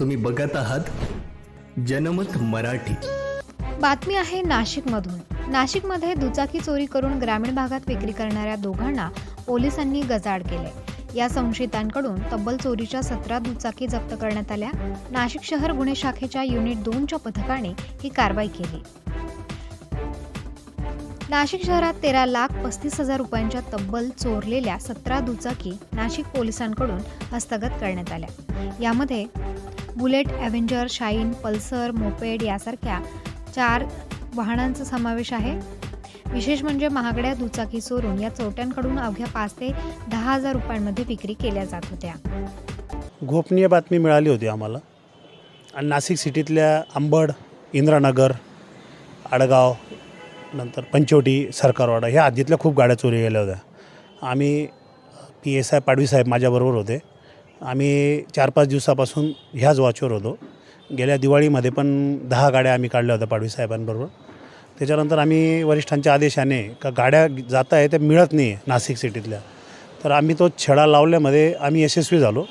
तुम्ही बघत आहात जनमत मराठी. बातमी आहे नाशिकमधून. नाशिकमध्ये दुचाकी चोरी करून ग्रामीण भागात विक्री करणाऱ्या दोघांना पोलिसांनी गजाड केले. या संशयितांकडून तब्बल चोरीच्या सतरा दुचाकी जप्त करण्यात आल्या. नाशिक शहर गुन्हे शाखेच्या युनिट दोनच्या पथकाने ही कारवाई केली. नाशिक शहरात तेरा लाख पस्तीस हजार रुपयांच्या तब्बल चोरलेल्या सतरा दुचाकी नाशिक पोलिसांकडून हस्तगत करण्यात आल्या. यामध्ये bullet Avenger Shine Pulsar moped यासारख्या चार वाहनांचा समावेश आहे. विशेष म्हणजे महागड्या दुचाकी चोरून या चोरट्यांकडून अवघ्या पाच ते दहा हजार रुपयांमध्ये विक्री केल्या जात होत्या. गोपनीय बातमी मिळाली होती आम्हाला. आणि नाशिक सिटीतल्या आंबड इंद्रानगर आडगाव नंतर पंचवटी सरकारवाडा ह्या आधीतल्या खूप गाड्या चोरी गेल्या होत्या. आम्ही पी एस आय पाडवी साहेब माझ्याबरोबर होते. आम्ही चार पाच दिवसापासून ह्याच वॉचवर होतो. गेल्या दिवाळीमध्ये पण दहा गाड्या आम्ही काढल्या होत्या पाडवी साहेबांबरोबर. त्याच्यानंतर आम्ही वरिष्ठांच्या आदेशाने का गाड्या जात आहे त्या मिळत नाही आहे नाशिक सिटीतल्या. तर आम्ही तो छडा लावल्यामध्ये आम्ही यशस्वी झालो.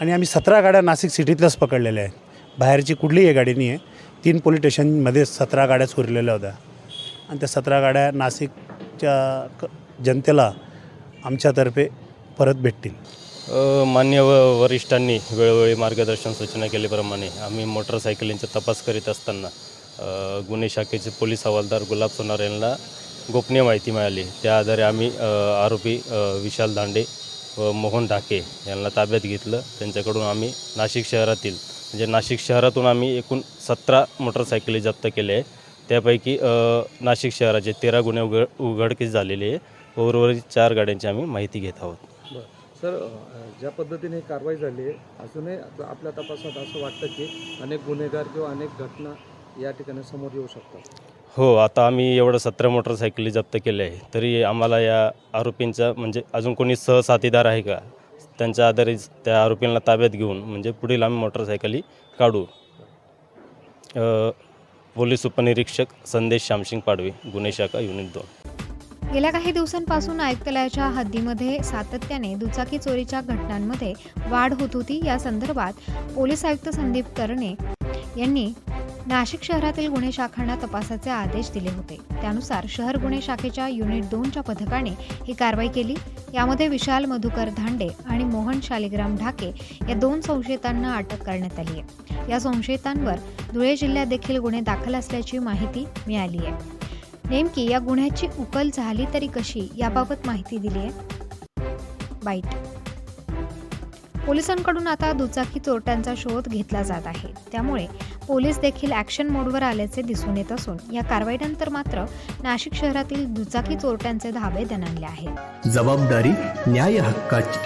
आणि आम्ही सतरा गाड्या नाशिक सिटीतल्याच पकडलेल्या आहेत. बाहेरची कुठलीही गाडी नाही आहे. तीन पोलीस स्टेशनमध्ये सतरा गाड्या चोरलेल्या होत्या. आणि त्या सतरा गाड्या नाशिकच्या क जनतेला आमच्यातर्फे परत भेटतील. मान्य व वरिष्ठांनी वेळोवेळी मार्गदर्शन सूचना केल्याप्रमाणे आम्ही मोटरसायकलींचा तपास करीत असताना गुन्हे शाखेचे पोलीस हवालदार गुलाब सोनार यांना गोपनीय माहिती मिळाली. त्या आधारे आम्ही आरोपी विशाल दांडे व मोहन ढाके यांना ताब्यात घेतलं. त्यांच्याकडून आम्ही नाशिक शहरातील म्हणजे नाशिक शहरातून आम्ही एकूण सतरा मोटरसायकली जप्त केल्या आहे त्यापैकी नाशिक शहराचे तेरा गुन्हे उघड उघडकीस झालेले आहे उर्वरित चार गाड्यांची आम्ही माहिती घेत आहोत. सर ज्या पद्धतीने कारवाई झाली आहे अजूनही आपल्या तपासात असं वाटतं की अनेक गुन्हेगार किंवा अनेक घटना या ठिकाणी समोर येऊ शकतात. हो आता आम्ही एवढं सतरा मोटरसायकली जप्त केले आहे तरी आम्हाला या आरोपींचा म्हणजे अजून कोणी सहसाथीदार आहे का? त्यांच्या आधारे त्या आरोपींना ताब्यात घेऊन म्हणजे पुढील आम्ही मोटरसायकली काढू. अ, पोलीस उपनिरीक्षक संदेश श्यामसिंग पाडवे गुन्हे शाखा युनिट दोन. गेल्या काही दिवसांपासून आयुक्तालयाच्या हद्दीमध्ये सातत्याने दुचाकी चोरीच्या घटनांमध्ये वाढ होत होती. या संदर्भात पोलीस आयुक्त संदीप तरणे यांनी नाशिक शहरातील गुन्हे शाखांना तपासाचे आदेश दिले होते. त्यानुसार शहर गुन्हे शाखेच्या युनिट दोनच्या पथकाने ही कारवाई केली. यामध्ये विशाल मधुकर धांडे आणि मोहन शालिग्राम ढाके या दोन संशयितांना अटक करण्यात आली आहे. या संशयितांवर धुळे जिल्ह्यात देखील गुन्हे दाखल असल्याची माहिती मिळाली आहे. नेमकी या गुन्ह्याची उकल झाली तरी कशी याबाबत माहिती दिली आहे. बाईट. पोलिसांकडून आता दुचाकी चोरट्यांचा शोध घेतला जात आहे. त्यामुळे पोलीस देखील ॲक्शन मोडवर आल्याचे दिसून येत असून या कारवाईनंतर मात्र नाशिक शहरातील दुचाकी चोरट्यांचे धाबे दणाणले आहेत. जबाबदारी न्याय हक्काची